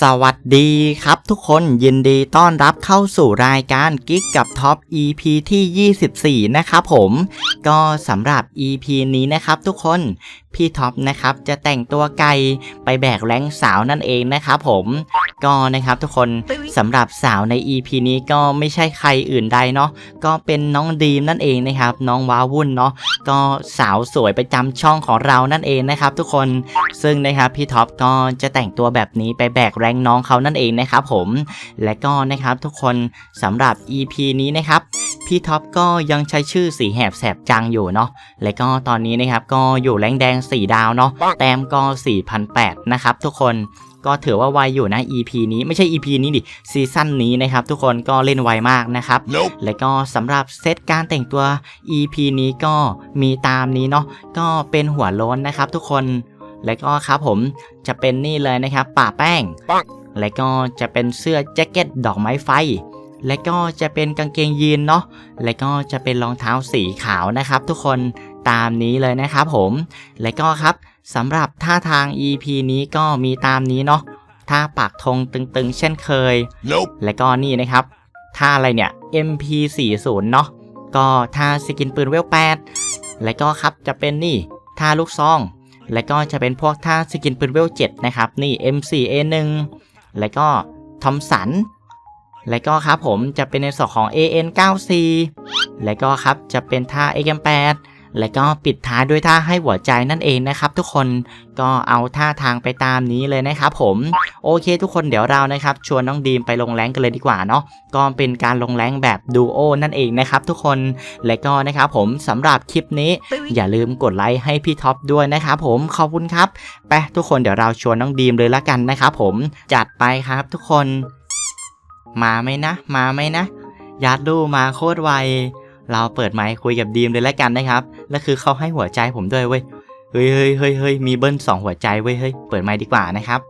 สวัสดีครับทุกคนยินดีต้อนรับเข้าสู่รายการกิ๊กกับท็อป EP ที่ 24 นะครับผม ก็สำหรับ EP นี้นะครับทุกคน พี่ท็อปนะครับจะแต่งตัวไกลไปแบกแรงสาวนั่นเองนะครับผมก็นะครับทุกคนสำหรับสาวใน EP นี้ก็ไม่ใช่ใครอื่นใดเนาะก็เป็นน้องดีมนั่นเองนะครับ น้องว้าวุ่นเนาะก็สาวสวยประจำช่องของเรานั่นเองนะครับ ทุกคนซึ่งนะครับพี่ท็อปก็จะแต่งตัวแบบนี้ไปแบกแรงน้องเขานั่นเองนะครับผมและก็นะครับทุกคนสำหรับ EP นี้นะครับ พี่ท็อปก็ยังใช้ชื่อสีแหบแสบจังอยู่เนาะ และก็ตอนนี้นะครับก็อยู่แรงแดง4ดาวเนาะ แต้มก็4,008นะครับทุกคน ก็ถือว่าไวอยู่นะ EP นี้ไม่ใช่ EP นี้ดิ ซีซั่นนี้นะครับทุกคนก็เล่นไวมากนะครับ Nope. และก็สำหรับเซตการแต่งตัว EP นี้ก็มีตามนี้เนาะ ก็เป็นหัวโล้นนะครับทุกคน และก็ครับผมจะเป็นนี่เลยนะครับป่าแป้งปังและก็จะเป็นเสื้อแจ็คเก็ตดอกไม้ไฟ และก็จะเป็นกางเกงยีนเนาะและก็จะเป็นรองเท้าสีขาวนะครับ ทุกคนตามนี้เลยนะครับผม และก็ครับสำหรับท่าทาง EP นี้ก็มีตามนี้เนาะท่าปากธงตึงๆ เช่นเคย Nope. และก็นี่นะครับท่าอะไรเนี่ย MP40 เนาะก็ท่าสกินปืนเวล8และก็ครับจะเป็นนี่ท่าลูกซอง และก็จะเป็นพวกท่าสกินปืนเวล7นะครับนี่ M4A1 และก็ทอมสัน และก็ครับผมจะเป็นในส่วนของ AN9C และก็ครับจะเป็นท่า XM8 และก็ปิดท้ายด้วยท่าให้หัวใจนั่นเองนะครับ ทุกคนก็เอาท่าทางไปตามนี้เลยนะครับผมโอเค ทุกคนเดี๋ยวเรานะครับ ชวนน้องดีมไปลงแรงกันเลยดีกว่าเนาะก็เป็นการลงแรงแบบดูโอนั่นเองนะครับทุกคนและก็นะครับผมสำหรับคลิปนี้ อย่าลืมกดไลค์ให้พี่ท็อปด้วยนะครับผมขอบคุณครับไปทุกคนเดี๋ยวเราชวนน้องดีมเลยละกันนะครับผมจัดไปครับทุกคน มาไหมนะ มาไหมนะ ยัดดูมาโคตรไว เราเปิดไมค์คุยกับดีมเลยละกันนะครับ แล้วคือเขาให้หัวใจผมด้วยเว้ย เฮ้ยเฮ้ยเฮ้ยเฮ้ยมีเบิ้ลสองหัวใจเว้ย เฮ้ย เปิดไมค์ดีกว่านะครับ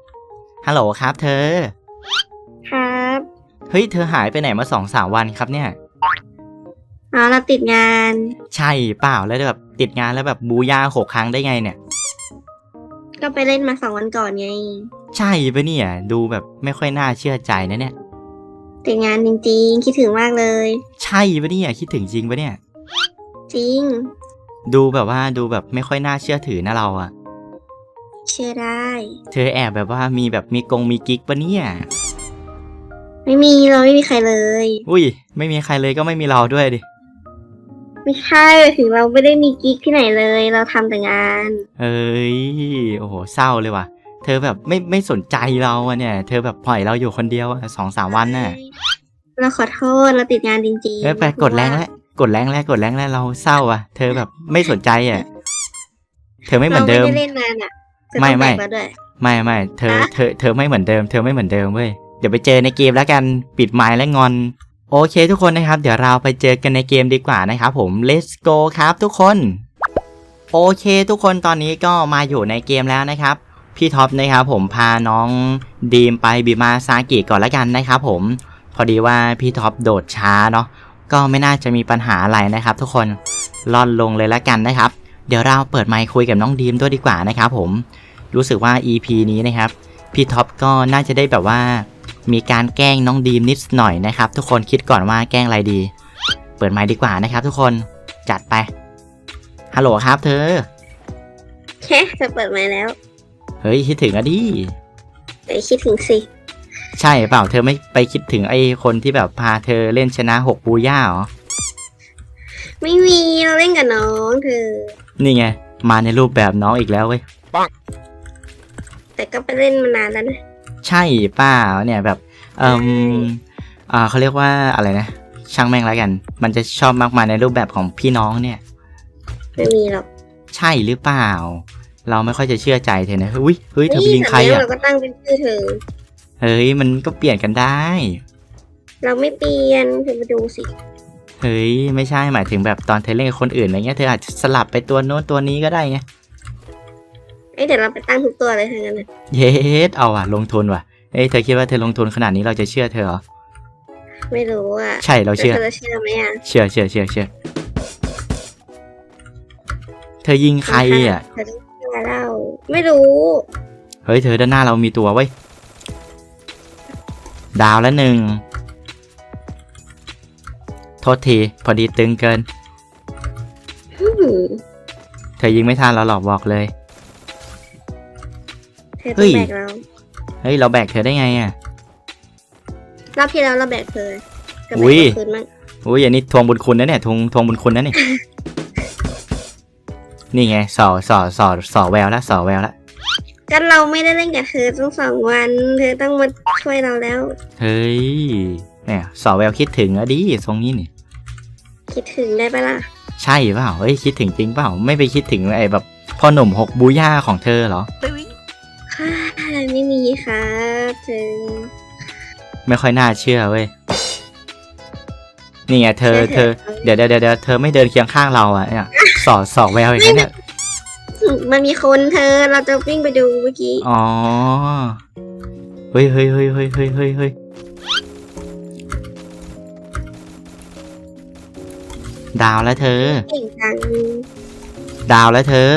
ฮัลโหลครับเธอ ครับ เฮ้ย เธอหายไปไหนมาสองสามวันครับเนี่ยอ๋อเราติดงาน ใช่เปล่าแล้วแบบติดงานแล้วแบบบูย่าหกครั้งได้ไงเนี่ย ก็ไปเล่นมาสองวันก่อนไง ใช่ปะเนี่ย ดูแบบไม่ค่อยน่าเชื่อใจนะเนี่ย ติดงานจริงๆ คิดถึงมากเลย ใช่ปะเนี่ยคิดถึงจริงปะเนี่ย จริง ดูแบบว่าดูแบบไม่ค่อยน่าเชื่อถือนะเราอะเชื่อได้ เธอแอบแบบว่ามีแบบมีกงมีกิ๊กปะเนี่ยไม่มีเราไม่มีใครเลย อุ้ย ไม่มีใครเลยก็ไม่มีเราด้วยดิ ไม่ใช่หมายถึงเราไม่ได้มีกิ๊กที่ไหนเลย เราทำแต่งาน เอ้ยโอ้โหเศร้าเลยว่ะ เธอแบบไม่ไม่สนใจเราอะเนี่ย เธอแบบปล่อยเราอยู่คนเดียวอะสองสามวันน่ะเราขอโทษเราติดงานจริงๆ เอ้ยไปกดแรงแล้วกดแรงแล้วกดแรงแล้วเราเศร้าอะเธอแบบไม่สนใจอะเธอไม่เหมือนเดิมราไม่ได้เล่นนานอะจะไม่ต้องไม่แบกเราด้วยไม่ไม่เธอฮะเธอเธอไม่เหมือนเดิม เธอไม่เหมือนเดิมเว้ยเดี๋ยวไปเจอในเกมแล้วกันปิดไมค์และงอนโอเคทุกคนนะครับ เดี๋ยวเราไปเจอกันในเกมดีกว่านะครับผม let's go ครับทุกคน โอเคทุกคนตอนนี้ก็มาอยู่ในเกมแล้วนะครับ พี่ท็อปนะครับผมพาน้องดีมไปบิมาซากิก่อนละกันนะครับผมพอดีว่าพี่ท็อปโดดช้าเนาะก็ไม่น่าจะมีปัญหาอะไรนะครับ ทุกคนล่อนลงเลยละกันนะครับ เดี๋ยวเราเปิดไมค์คุยกับน้องดีมด้วยดีกว่านะครับผมรู้สึกว่า EP นี้นะครับพี่ท็อปก็น่าจะได้แบบว่า มีการแกล้งน้องดีมนิดหน่อยนะครับ ทุกคนคิดก่อนว่าแกล้งอะไรดี เปิดไมค์ดีกว่านะครับ ทุกคนจัดไปฮัลโหลครับ เธอแค่จะเปิดไมค์แล้ว เฮ้ยคิดถึงอะดิเดี๋ยวคิดถึงสิ ใช่เปล่าเธอไม่ไปคิดถึงไอ้คนที่แบบพาเธอเล่นชนะหกบูย่าเหรอ ไม่มีเราเล่นกับน้องเธอ นี่ไง มาในรูปแบบน้องอีกแล้วเว้ย แต่ก็ไปเล่นมานานแล้วนะ ใช่เปล่าเนี่ยแบบ เอ่มใช่อ่าเขาเรียกว่าอะไรนะ ช่างแม่งแล้วกัน มันจะชอบมากมาในรูปแบบของพี่น้องเนี่ย ไม่มีหรอก ใช่หรือเปล่า เราไม่ค่อยจะเชื่อใจเธอนะเฮ้ยเฮ้ยเธอไปยิงใครนี่อะเราก็ตั้งเป็นชื่อเธอ เฮ้ยมันก็เปลี่ยนกันได้ เราไม่เปลี่ยนเธอมาดูสิเฮ้ยไม่ใช่หมายถึงแบบตอนเธอเล่นกับคนอื่นอะไรเงี้ยเธออาจจะสลับไปตัวโน้นตัวนี้ก็ได้ไงเอ้ยเดี๋ยวเราไปตั้งทุกตัวเลยทั้งนั้นนะเยสเอาอะ ลงทุนว่ะเอ้ยเธอคิดว่าเธอลงทุนขนาดนี้เราจะเชื่อเธอเหรอไม่รู้อะใช่เราเชื่อแล้วเธอจะเชื่อไหมอะเชื่อเชื่อเชื่อเชื่อเธอยิงใครอะเธอต้อง เชื่อเรา ไม่รู้เฮ้ยเธอด้านหน้าเรามีตัวไว้ยดาวละหนึ่ง โทษที พอดีตึงเกิน อืมเธอยิงไม่ทันเราหรอกบอกเลย เธอเฮ้ต้องยแบกเราเฮ้ย เราแบกเธอได้ไงอะ่ะ รอบที่แล้วเราแบกเธอจะแบอุ๊กยเราคืนมั้ง อุ้ยอันนี้ทวงบุญคุณนะเนี่ยทวงทวงบุญคุณนะเนี่ย นี่ไงสอสอสอสอแววแล้วสอแววแล้วกันเราไม่ได้เล่นกับเธอตั้งสองวัน เธอต้องมาช่วยเราแล้ว เฮ้ยเนี่ยสอแววคิดถึงอะดิทรงนี้นี่ คิดถึงได้ปะล่ะ ใช่เปล่าเฮ้ยคิดถึงจริงเปล่า ไม่ไปคิดถึงไอ้แบบพ่อหนุ่มหกบูย่าของเธอเหรอ ค่ะไม่มีครับเธอไม่ค่อยน่าเชื่อเว้ย นี่ไงเธอเธอเดี๋ยวเดี๋ยวเดี๋ยวเดี๋ยวเธอไม่เดินเคียงข้างเราอะเนี่ย สอดสอดแววอย่างนั้นเนี่ย มันมีคนเธอ เราจะวิ่งไปดูเมื่อกี้ อ๋อ เฮ้ยเฮ้ยเฮ้ยเฮ้ยเฮ้ยเฮ้ยเฮ้ยดาวแล้วเธอ เก่งจัง ดาวแล้วเธอ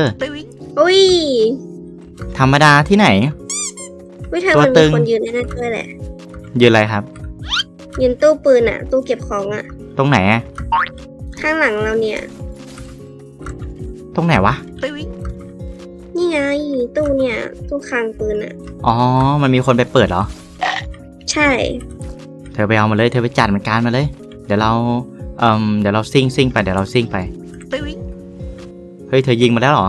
อุ้ย ธรรมดาที่ไหน อุ้ยเธอตัวมันตึมีงคนยืนในนั้นด้วยแหละ ยืนอะไรครับ ยืนตู้ปืนอะตู้เก็บของอะ ตรงไหนอะข้างหลังเราเนี่ย ตรงไหนวะนี่ไงตู้เนี่ยตู้คลังปืนอะอ๋อ มันมีคนไปเปิดเหรอ ใช่ เธอไปเอามาเลย เธอไปจัดมันการมาเลย เดี๋ยวเรา เอ่มเดี๋ยวเราซิ่งซิ่งไป เดี๋ยวเราซิ่งไปเฮ้ย เธอยิงมาแล้วเหรอ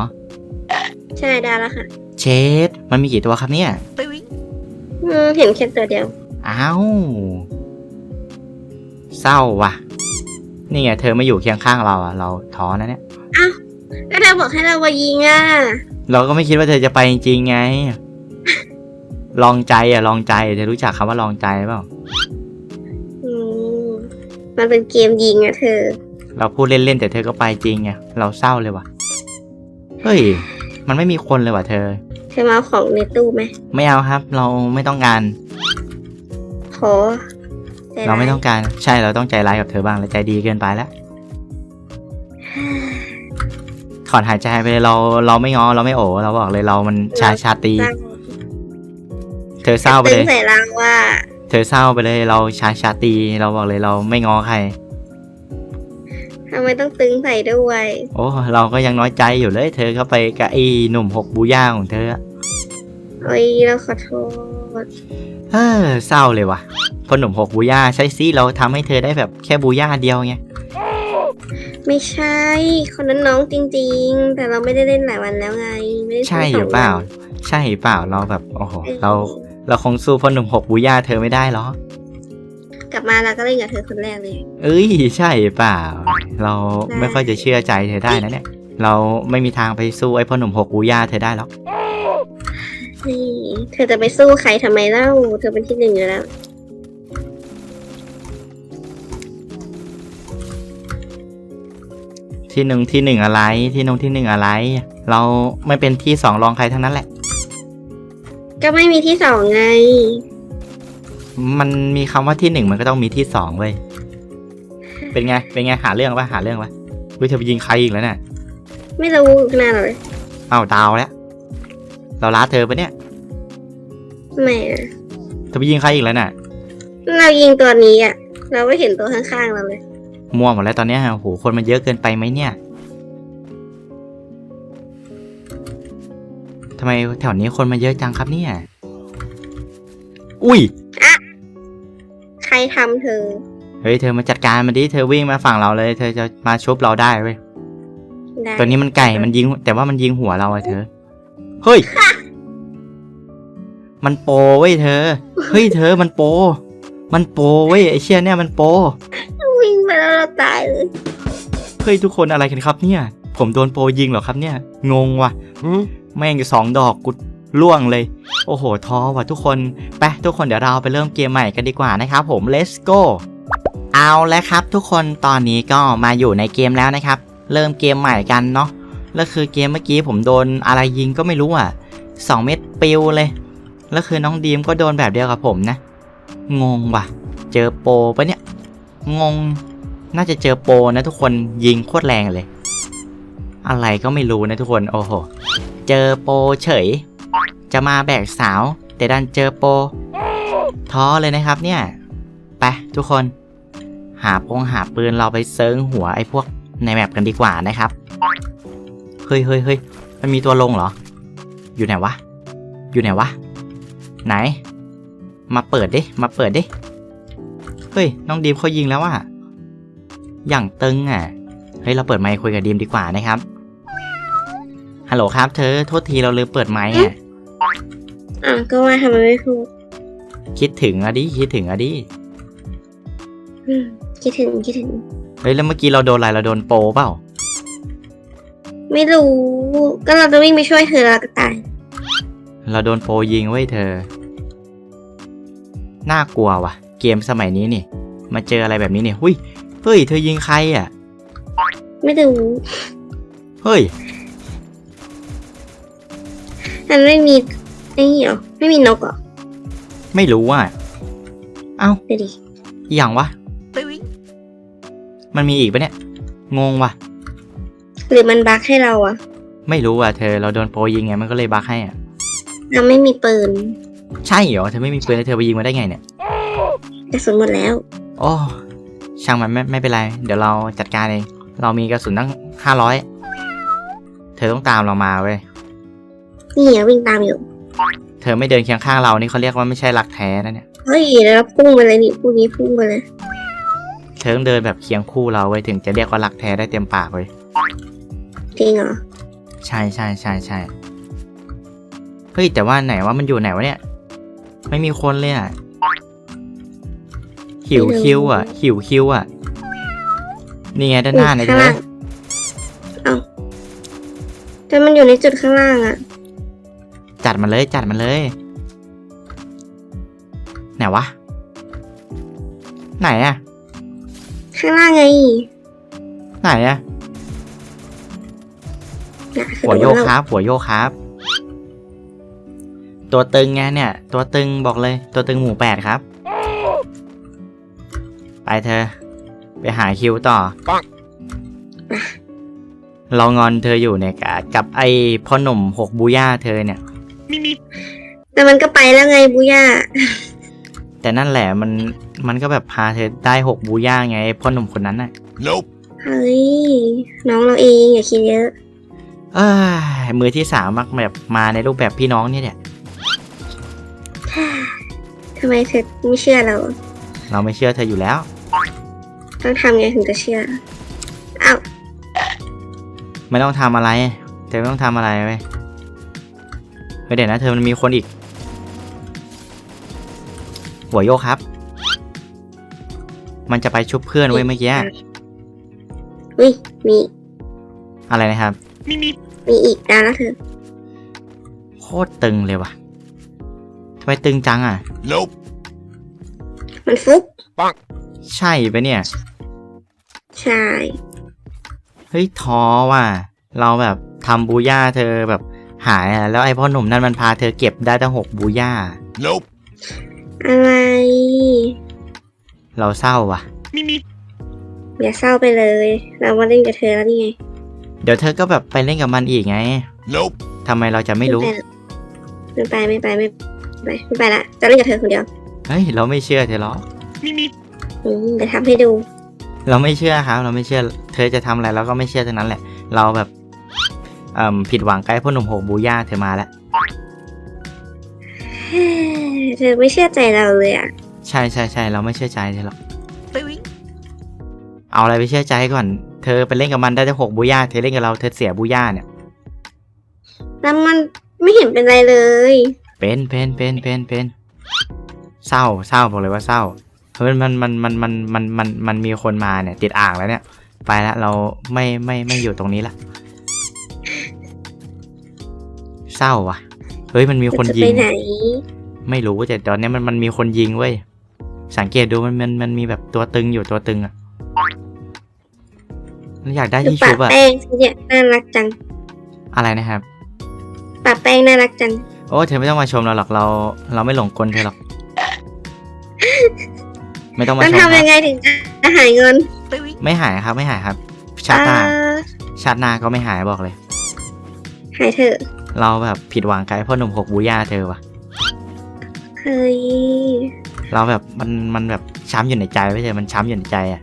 ใช่ได้แล้วค่ะเชดมันมีกี่ตัวครับเนี่ยอืมเห็นแค่ตัวเดียว อ้าว เศร้าว่ะ นี่ไง เธอไม่อยู่เคียงข้างเราอะเราท้อนะเนี่ย ก็เธอบอกให้เรามายิงอะเราก็ไม่คิดว่าเธอจะไปจริงๆไง ลองใจอะ ลองใจเธอรู้จักคำว่าลองใจเปล่า อืมมันเป็นเกมยิงอะเธอ เราพูดเล่นๆแต่เธอก็ไปจริงไงเราเศร้าเลยว่ะ เฮ้ย มันไม่มีคนเลยว่ะเธอ เธอมาเอาของในตู้ไหมไม่เอาครับ เราไม่ต้องการ ขอใจเราไม่ยต้องการ ใช่เราต้องใจร้ายกับเธอบ้างแล้วใจดีเกินไปแล้ว ถอนหายใจไปเลยเราเราไม่งอเราไม่โอเราบอกเลยเรามันชายชาตรีเศร้าเธอเศร้าไปตึเลงยใส่เราว่า เธอเศร้าไปเลยเราชายชาตรีเราบอกเลยเราไม่งอใครทำไมต้องตึงใส่ด้วย โอ้เราก็ยังน้อยใจอยู่เลย เธอก็ไปกับไอ้หนุ่มหกบูย่าของเธออะโอ้ยเราขอโทษเออเศร้าเลยว่ะพอหนุ่มหกบูย่าใช่สิเราทำให้เธอได้แบบแค่บูย่าเดียวไง ไม่ใช่ คนนั้นน้องจริง ๆ แต่เราไม่ได้เล่นหลายวันแล้วไง ไม่ได้ใช่หรือเปล่าใช่หรือเปล่าเราแบบโอ้โหเราเราคงสู้พ่อหนุ่มหกบูย่าเธอไม่ได้หรอกลับมาเราก็เล่นกับเธอคนแรกเลย เอ้ยใช่หรือเปล่า เราได้ไม่ค่อยจะเชื่อใจเธอได้นะเนี่ย เราไม่มีทางไปสู้ไอ้พ่อหนุ่มหกบูย่าเธอได้หรอกนี่ เธอจะไปสู้ใครทำไมเล่า เธอเป็นที่หนึ่งอยู่แล้ว ที่หนึ่งที่หนึ่งอะไร ที่หนงที่หนึ่งอะไร เราไม่เป็นที่สองรองใครทั้งนั้นแหละ ก็ไม่มีที่สองไง มันมีคำว่าที่หนึ่งมันก็ต้องมีที่สองเว้ย เป็นไง เป็นไง หาเรื่องปะหาเรื่องปะเฮ้ยเธอไปยิงใครอีกแล้วเนี่ยไม่รู้ขนาดเลยเอ้าดาวแล้ว เราล้าเธอปะเนี่ยแหมเธอไปยิงใครอีกแล้วน่ะเรายิงตัวนี้อะ เราไม่เห็นตัวข้างๆเราเลย มัวหมดแล้วตอนเนี้ยโอ้โหคนมันเยอะเกินไปไหมเนี่ยทำไมแถวนี้คนมันเยอะจังครับเนี่ย อุ้ย ใครทำเธอ เฮ้ยเธอมาจัดการมันดิ เธอวิ่งมาฝั่งเราเลย เธอจะมาชุบเราได้เว้ยได้ตัวนี้มันไก่มันยิง แต่ว่ามันยิงหัวเราอะเธอ เฮ้ย มันโปเว้ยเธอ เฮ้ยเธอมันโป มันโปเว้ยไอเชี่ยเนี่ยมันโปวิ่งไป แล้วเราตายเลยเฮ้ยทุกคนอะไรกันครับเนี่ย ผมโดนโปรยิงเหรอครับเนี่ย งงว่ะแม่งสองดอกกูล่วงเลย โอ้โหท้อว่ะทุกคน ไปทุกคนเดี๋ยวเราไปเริ่มเกมใหม่กันดีกว่านะครับผม let's go เอาแล้วครับ ทุกคนตอนนี้ก็มาอยู่ในเกมแล้วนะครับ เริ่มเกมใหม่กันเนาะแล้วคือเกมเมื่อกี้ผมโดนอะไรยิงก็ไม่รู้อะสองเม็ดปิวเลย แล้วคือน้องดีมก็โดนแบบเดียวกับผมนะ งงว่ะ เจอโปรปะเนี่ย งง น่าจะเจอโปนะทุกคนยิงโคตรแรงเลย อะไรก็ไม่รู้นะทุกคนโอ้โห เจอโปเฉย จะมาแบกสาว แต่ดันเจอโป ท้อเลยนะครับเนี่ย ไปทุกคน หาปงหาปืนเราไปเซิร์งหัวไอ้พวกในแมปกันดีกว่านะครับ เฮ้ยเฮ้ยเฮ้ยมันมีตัวลงเหรอ อยู่ไหนวะ อยู่ไหนวะ ไหน มาเปิดดิ มาเปิดดิ เฮ้ย น้องดีมเขายิงแล้วว่ะ อย่างตึงอะ เฮ้ย เราเปิดไมค์คุยกับดีมดีกว่านะครับ ฮัลโหลครับเธอ โทษทีเราลืมเปิดไมค์อะ อะก็ว่าทำไมไม่พูดคิดถึงอะดิ คิดถึงอะดิ อืมคิดถึงคิดถึง เฮ้ย แล้วเมื่อกี้เราโดนอะไร เราโดนโปรเปล่า ไม่รู้ ก็เราจะวิ่งไปช่วยเธอแล้วก็ตาย เราโดนโปรยิงไว้ยเธอ น่ากลัวว่ะ เกมสมัยนี้นี่ มาเจออะไรแบบนี้เนี่ย หุย เฮ้ย เธอยิงใครอะ ไม่รู้ เฮ้ย มันไม่มีไอ้นี่เหรอไม่มีนกเหรอไม่รู้อะเอ้าเดี๋ยวดิอหย่างวะ มันมีอีกปะเนี่ย งงว่ะ หรือมันบั๊กให้เราอะไม่รู้อะเธอ เราโดนโปรยิงไง มันก็เลยบั๊กให้อะ เราไม่มีปืนใช่เหรอ เธอไม่มีปืนแล้วเธอไปยิงมาได้ไงเนี่ย กระสุนหมดแล้ว โอ้ ช่างมันไม่ไม่เป็นไร เดี๋ยวเราจัดการเอง เรามีกระสุนตั้งห้าร้อยเธอต้องตามเรามาเว้ยนี่อะวิ่งตามอยู่ เธอไม่เดินเคียงข้างเรานี่เขาเรียกว่าไม่ใช่รักแท้นะเนี่ยเฮ้ยแล้วพุ่งไปเลยนี่พุ่งนี้พุ่งไปเลยเธอต้องเดินแบบเคียงคู่เราไว้ยถึงจะเรียกว่ารักแท้ได้เต็มปากเว้ยจริงเหรอใช่ใช่ใช่ใช่เฮ้ยแต่ว่าไหนว่ามันอยู่ไหนวะเนี่ย ไม่มีคนเลยอะ หิวคิวอะ หิวคิวอะ นี่ไงด้านหน้าเนี่ยเธข้างอล่างเอ้าแต่มันอยู่ในจุดข้างล่างอะจัดมันเลยจัดมันเลย ไหนวะ ไหนอะ ข้างล่างไงไหนอะน่ะคือหัวโยกเราครับ หัวโยกครับ ตัวตึงไงเนี่ย ตัวตึงบอกเลย ตัวตึงหมู่แปดครับไป เธอ ไปหาคิวต่อ เรางอนเธออยู่เนี่ยกับกับไอ้พ่อหนุ่มหกบูย่าเธอเนี่ยแต่มันก็ไปแล้วไงบูย่า แต่นั่นแหละมันมันก็แบบพาเธอได้หกบูย่าไงไอ้พ่อหนุ่มคนนั้นน่ะ Nope. เฮ้ย น้องเราเองอย่าคิดเยอะ เอ้ยมือที่สามมักแบบมาในรูปแบบพี่น้องเนี่ยแหละทำไมเธอไม่เชื่อเรา เราไม่เชื่อเธออยู่แล้ว ต้องทำไงถึงจะเชื่ออ้าวไม่ต้องทำอะไร เธอไม่ต้องทำอะไรเว้ยเฮ้ยเดี๋ยวนะเธอมันมีคนอีก หัวโยกครับ มันจะไปชุบเพื่อนไว้ยเมื่อกี้อุ้ยมีอะไรนะครับ มีอีกดาวแล้วเธอ โคตรตึงเลยว่ะทำไมตึงจังอะ Nope. มันฟุก ใช่ปะเนี่ย ใช่ เฮ้ยท้อว่ะ เราแบบทำบูย่าเธอแบบหายอะแล้วไอ้พ่อหนุ่มนั่นมันพาเธอเก็บได้ตั้งหกบูย่า Nope. อะไร เราเศร้าว่ะอย่าเศร้าไปเลย เรามาเล่นกับเธอแล้วนี่ไง เดี๋ยวเธอก็แบบไปเล่นกับมันอีกไง Nope. ทำไมเราจะไม่รู้ ไม่ไปไม่ไปไม่ไปไม่ไปละจะเล่นกับเธอคนเดียว เฮ้ย เราไม่เชื่อเธอหรอก อืมเดี๋ยวทำให้ดู เราไม่เชื่อครับ เราไม่เชื่อ เธอจะทำอะไรเราก็ไม่เชื่อทั้งนั้นแหละ เราแบบเอ่มผิดหวังใกล้พ่อหนุ่มหกบูย่าเธอมาแล้ว เธอไม่เชื่อใจเราเลยอะใช่ใช่ใช่เราไม่เชื่อใจเธอหรอกเอาอะไรไปเชื่อใจก่อน เธอไปเล่นกับมันได้แต่หกบูย่า เธอเล่นกับเราเธอเสียบูย่าเนี่ย แล้วมันไม่เห็นเป็นไรเลย เป็นเป็นเป็นเป็นเป็นเศร้าเศร้าบอกเลยว่าเศร้า เฮ้ยมันมันมันมันมันมันมันมีคนมาเนี่ย ติดอ่างแล้วเนี่ย ไปละเราไม่ไม่ไม่อยู่ตรงนี้ละเศร้าว่ะ เฮ้ยมันมีคนจะยิไปงไหน ไม่รู้แต่ตอนนี้มันมันมีคนยิงเว้ย สังเกตดูมันมันมันมีแบบตัวตึงอยู่ตัวตึงอะมันอยากได้ดูที่ปะชุบอะแป้งสิเนี่ยน่ารักจังอะไรนะครับ ปะแป้งน่ารักจัง โอ้เธอไม่ต้องมาชมเราหรอกเรา เราไม่หลงกลเธอหรอก ไม่ต้องมาต้องชมคทำรัยับงไงถึงจะหายเงินไม่หายครับไม่หายครับ ชาติหน้าเอ่อชาติหน้าก็ไม่หายบอกเลย หายเถอะเราแบบผิดหวังไกลพ่อหนุ่มหกบูย่าเธอวะเฮ้ยเราแบบมันมันแบบช้ำอยู่ในใจไม่ใช่มันช้ำอยู่ในใจอะ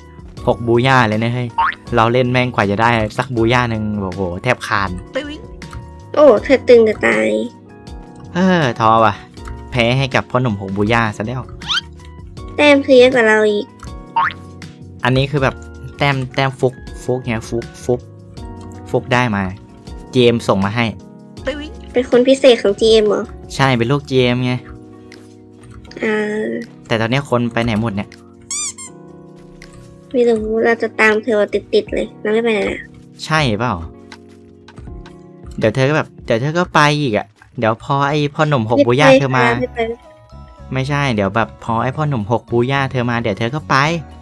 หกบูย่าเลยนะเฮ้ยเราเล่นแม่งกว่าจะได้สักบูย่าหนึ่งโอ้โหแทบคาน โอ้เธอตึงจะตาย เออทอว่ะ แพ้ให้กับพ่อหนุ่มหกบูย่าซะแล้ว แต้มเธอเยอะกว่าเราอีก อันนี้คือแบบแต้มแต้มฟุกฟุกไงฟุกฟุกฟุกได้มาเจมส่งมาให้ เป็นคนพิเศษของ GM เหรอ ใช่เป็นลูกเจมไง อ่า แต่ตอนนี้คนไปไหนหมดเนี่ย ไม่รู้เราจะตามเธอติดๆเลยเราไม่ไปไหนละใช่เปล่า เดี๋ยวเธอก็แบบ เดี๋ยวเธอก็ไปอีกอะเดี๋ยวพอไอ้พ่อหนุ่มหกบูย่าเธอมา ไม่ไปไม่ ใช่เดี๋ยวแบบพอไอ้พ่อหนุ่มหกบูย่าเธอมาเดี๋ยวเธอก็ไป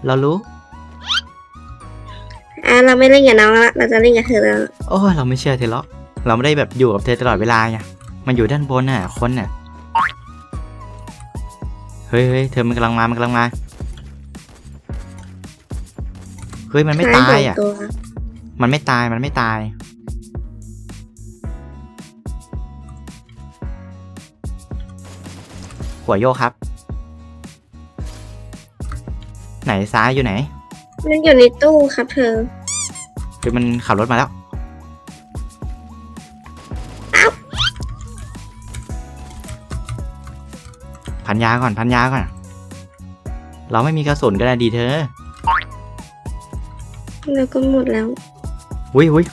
เรารู้ อ่าเราไม่เล่นกับน้องละเราจะเล่นกับเธอแล้วโอ้ยเราไม่เชื่อเธอหรอกเราไม่ได้แบบอยู่กับเธอตลอดเวลาไงมันอยู่ด้านบนน่ะคนน่ะเฮ้ยเฮ้ยเธอมันกำลังมามันกำลังมาเฮ้ยมันไม่ตายอะคล้สงตัวมันไม่ตายมันไม่ตาย หัวโยกครับ ไหนซ้ายอยู่ไหน มันอยู่ในตู้ครับเธอเฮ้ยมันขับรถมาแล้วอ้าวพันยาก่อนพันยาก่อน เราไม่มีกระสุนก็ได้ดีเธอเราก็หมดแล้วอุ้ยอุ้ย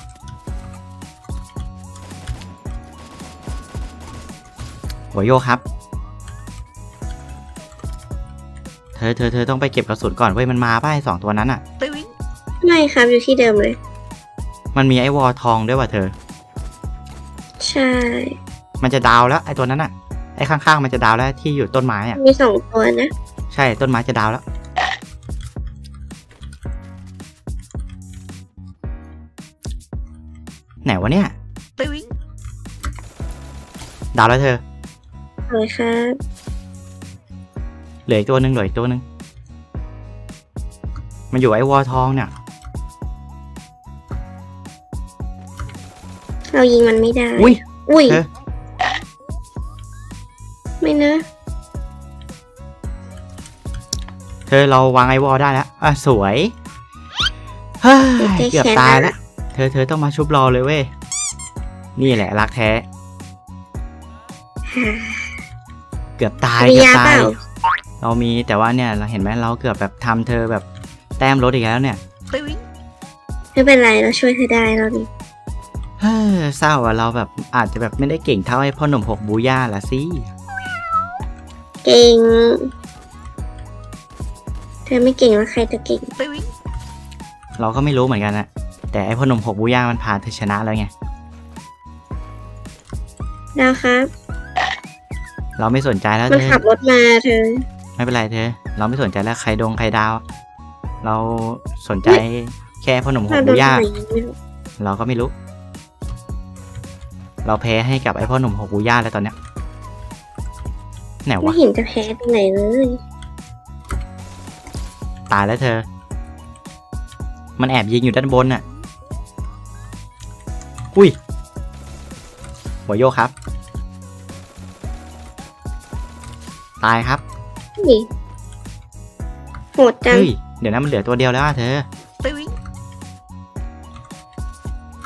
หัวโยกครับ เธอเธอเธอต้องไปเก็บกระสุนก่อนเว้ยมันมาป้ายสองตัวนั้นอะไม่ครับอยู่ที่เดิมเลย มันมีไอ้วอทองด้วยว่ะเธอ ใช่ มันจะดาวแล้วไอ้ตัวนั้นอะไอ้ข้างๆมันจะดาวแล้วที่อยู่ต้นไม้อะ มีสองตัวนะ ใช่ต้นไม้จะดาวแล้ว ไหนวะเนี่ยดาวแล้วเธอเอาเลยครับ เหลืออีกตัวหนึ่งเหลืออีกตัวหนึ่งมันอยู่ไอ้วอทองเนี่ยเรายิงมันไม่ได้ อุ้ยอุ้ยเธอไม่นะ เธอเราวางไอ้วอลได้แล้วอะสวยเฮ้ยเกือบตายแล้วเธอเธอต้องมาชุบรอเลยเว้ยนี่แหละรักแท้ เกือบตายมีเกือบยาตาเปยล่า เรามีแต่ว่าเนี่ยเราเห็นไหมเราเกือบแบบทำเธอแบบแต้มลดอีกแล้วเนี่ยไม่เป็นไรเราช่วยเธอได้เราดิเฮ้อเศร้าอะเราแบบอาจจะแบบไม่ได้เก่งเท่าไอ้พ่อหนุ่มหกบูย่าละสิเก่งเธอไม่เก่งแล้วใครจะเก่งเราก็ไม่รู้เหมือนกันนะแต่ไอ้พ่อหนุ่มหกบูย่ามันพาเธอชนะแล้วไงดาวครับ เราไม่สนใจแล้วมันเธอขับรถมาเธอ ไม่เป็นไรเธอ เราไม่สนใจแล้วใครดงใครดาว เราสนใจแค่พ่อหนุ่มหเรากโดบูนย่าไหนไม่รู้เราก็ไม่รู้ เราแพ้ให้กับไอ้พ่อหนุ่มหกบูย่าแล้วตอนเนี้ยไหนไม่วะเห็นจะแพ้ตรงไหนเลย ตายแล้วเธอ มันแอบยิงอยู่ด้านบนน่ะ อุ้ยหัวโยกครับ ตายครับ นี่โหดจังเฮ้ย เดี๋ยวนะมันเหลือตัวเดียวแล้วอะเธอ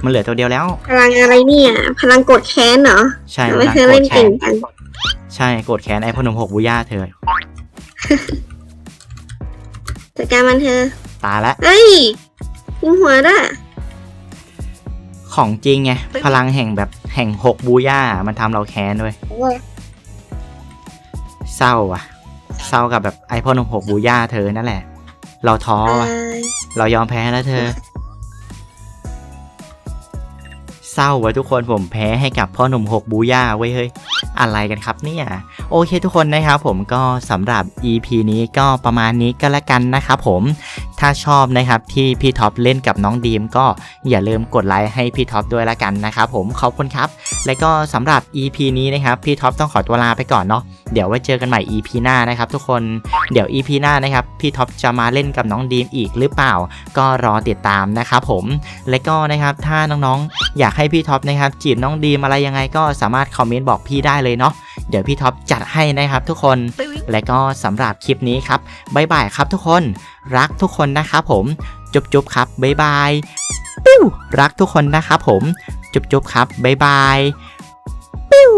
มันเหลือตัวเดียวแล้ว พลังอะไรเนี่ย พลังกดแค้นเหรอใช่ทำไมมันเธอโกรเล่ธนแค้เก่งนจังใช่โกรธแค้นไอ้พ่อหนุ่มหกบูย่าเธอ จัดการมันเธอตายแล้วเอ้ยยิงหัวด้วยของจริงไงพลังแห่งแบบแห่งหกบูย่ามันทำเราแค้นด้วยเศร้าอะ เศร้ากับแบบไอพ่อหนุ่มหกบูย่าเธอนั่นแหละ เราท้อว่ะเรายอมแพ้แล้วเธอ เศร้าว่ะทุกคนผมแพ้ให้กับพ่อหนุ่มหกบูย่าไว้ยเฮ้ย อะไรกันครับเนี่ย โอเคทุกคนนะครับผมก็สำหรับ EP นี้ก็ประมาณนี้ก็แล้วกันนะครับผมถ้าชอบนะครับที่พี่ท็อปเล่นกับน้องดีมก็อย่าลืมกดไลค์ให้พี่ท็อปด้วยละกันนะครับผมขอบคุณครับ และก็สำหรับ EP นี้นะครับพี่ท็อปต้องขอตัวลาไปก่อนเนาะเดี๋ยวไว้เจอกันใหม่ EP หน้านะครับทุกคนเดี๋ยว EP หน้านะครับพี่ท็อปจะมาเล่นกับน้องดีมอีกหรือเปล่า ก็รอติดตามนะครับผมและก็นะครับถ้าน้องๆ อยากให้พี่ท็อปนะครับจีบน้องดีมอะไรยังไงก็สามารถคอมเมนต์บอกพี่ได้เลยเนาะ เดี๋ยวพี่ท็อปจัดให้นะครับทุกคน และก็สำหรับคลิปนี้ครับบ๊ายบายครับทุกคนรักทุกคนนะครับผม จุ๊บจุ๊บครับบ๊ายบายปิ้วรักทุกคนนะครับผม จุ๊บจุ๊บครับบ๊ายบายปิ้ว